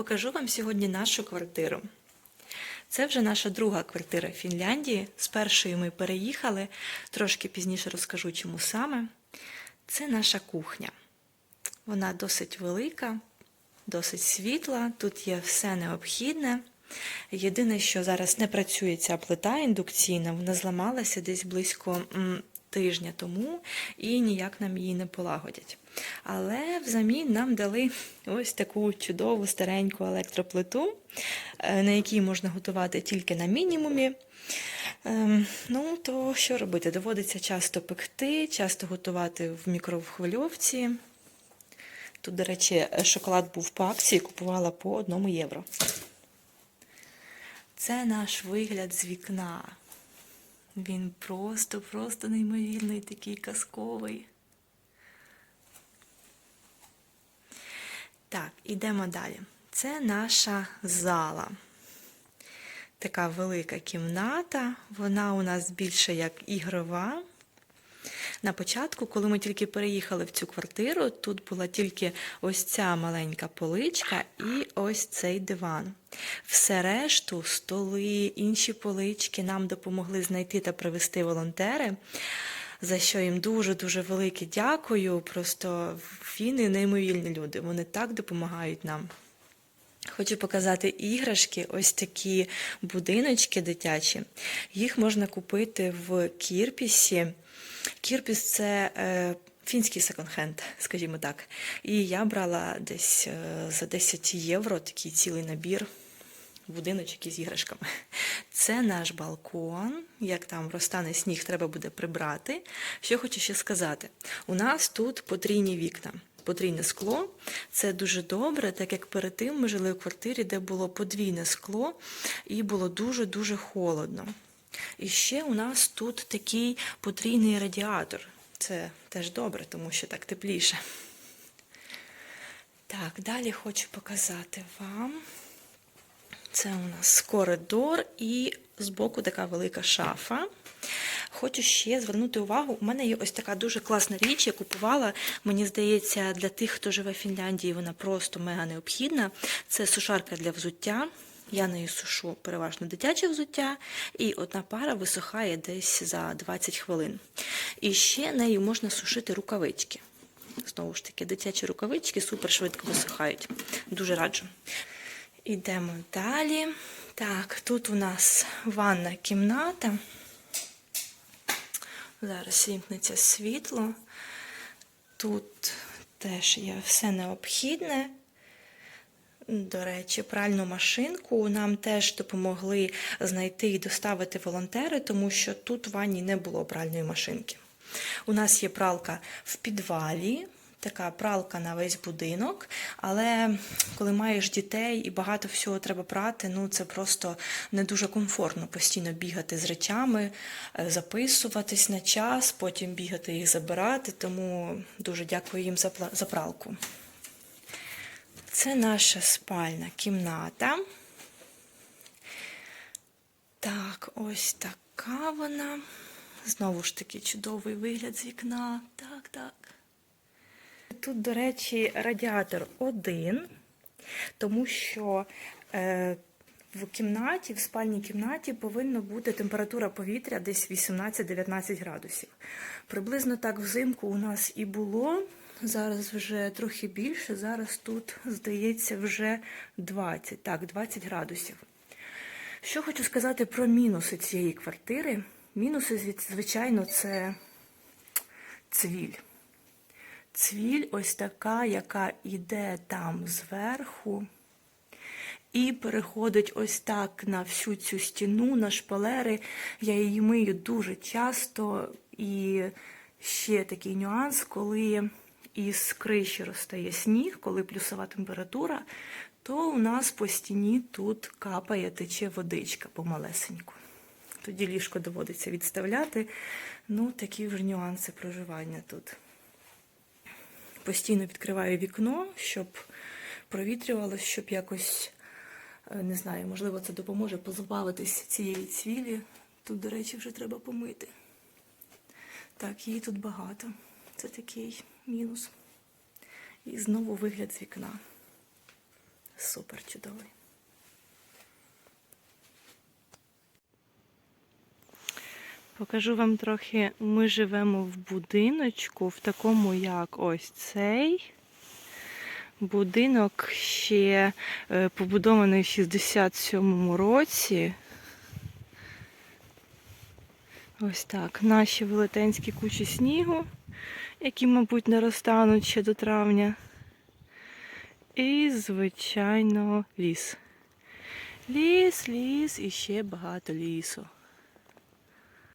покажу вам сьогодні нашу квартиру. Це вже наша друга квартира в Фінляндії. З першої ми переїхали, трошки пізніше розкажу, чому саме. Це наша кухня. Вона досить велика, досить світла, тут є все необхідне. Єдине, що зараз не працює ця плита індукційна, вона зламалася десь близько тижня тому і ніяк нам її не полагодять. Але взамін нам дали ось таку чудову стареньку електроплиту, е, на якій можна готувати тільки на мінімумі. Ем, Ну, то що робити? Доводиться часто пекти, часто готувати в мікрохвильовці. Тут, до речі, шоколад був по акції, купувала по 1 євро. Це наш вигляд з вікна. Він просто, просто неймовірний, такий казковий. Так, ідемо далі. Це наша зала. Така велика кімната. Вона у нас більше як ігрова. На початку, коли ми тільки переїхали в цю квартиру, тут була тільки ось ця маленька поличка і ось цей диван. Все решту, столи, інші полички нам допомогли знайти та привезти волонтери, за що їм дуже-дуже велике дякую. Просто фіни неймовірні люди. Вони так допомагають нам. Хочу показати іграшки, ось такі будиночки дитячі. Їх можна купити в Кірпісі. Кірпіс це е, фінський секонд-хенд, скажімо так. І я брала десь е, за 10 євро такий цілий набір будиночок із іграшками. Це наш балкон. Як там розтане сніг, треба буде прибрати. Що хочу ще сказати: у нас тут потрійні вікна. Потрійне скло це дуже добре, так як перед тим ми жили в квартирі, де було подвійне скло, і було дуже-дуже холодно. І ще у нас тут такий потрійний радіатор. Це теж добре, тому що так тепліше. Так, далі хочу показати вам. Це у нас коридор і збоку така велика шафа. Хочу ще звернути увагу, у мене є ось така дуже класна річ, я купувала. Мені здається, для тих, хто живе в Фінляндії, вона просто мега необхідна. Це сушарка для взуття. Я нею сушу переважно дитяче взуття, і одна пара висохає десь за 20 хвилин. І ще нею можна сушити рукавички. Знову ж таки, дитячі рукавички супер швидко висихають. Дуже раджу. Ідемо далі. Так, тут у нас ванна кімната. Зараз вімкнеться світло. Тут теж є все необхідне. До речі, пральну машинку нам теж допомогли знайти і доставити волонтери, тому що тут в ванні не було пральної машинки. У нас є пралка в підвалі, така пралка на весь будинок, але коли маєш дітей і багато всього треба прати, ну це просто не дуже комфортно постійно бігати з речами, е, записуватись на час, потім бігати їх забирати. Тому дуже дякую їм за за пралку. Це наша спальна кімната. Так, ось така вона. Знову ж таки, чудовий вигляд з вікна. Так, так. Тут, до речі, радіатор один, тому що е, в кімнаті, в спальній кімнаті повинна бути температура повітря десь 18-19 градусів. Приблизно так взимку у нас і було. Зараз вже трохи більше. Зараз тут, здається, вже 20, так, 20 градусів. Що хочу сказати про мінуси цієї квартири. Мінуси, звичайно, це цвіль. Цвіль ось така, яка йде там зверху, і переходить ось так на всю цю стіну, на шпалери. Я її мию дуже часто. І ще такий нюанс, коли із криші розтає сніг, коли плюсова температура, то у нас по стіні тут капає, тече водичка помалесеньку. Тоді ліжко доводиться відставляти. Ну, такі вже нюанси проживання тут. Постійно відкриваю вікно, щоб провітрювалося, щоб якось, е, не знаю, можливо, це допоможе позбавитись цієї цвілі. Тут, до речі, вже треба помити. Так, її тут багато. Це такий мінус. І знову вигляд з вікна. супер чудовий. Покажу вам трохи. Ми живемо в будиночку, в такому, як ось цей. Будинок ще е, побудований в 67-му році. Ось так. Наші велетенські кучі снігу, які, мабуть, не розтануть ще до травня. І, звичайно, ліс. Ліс, ліс і ще багато лісу.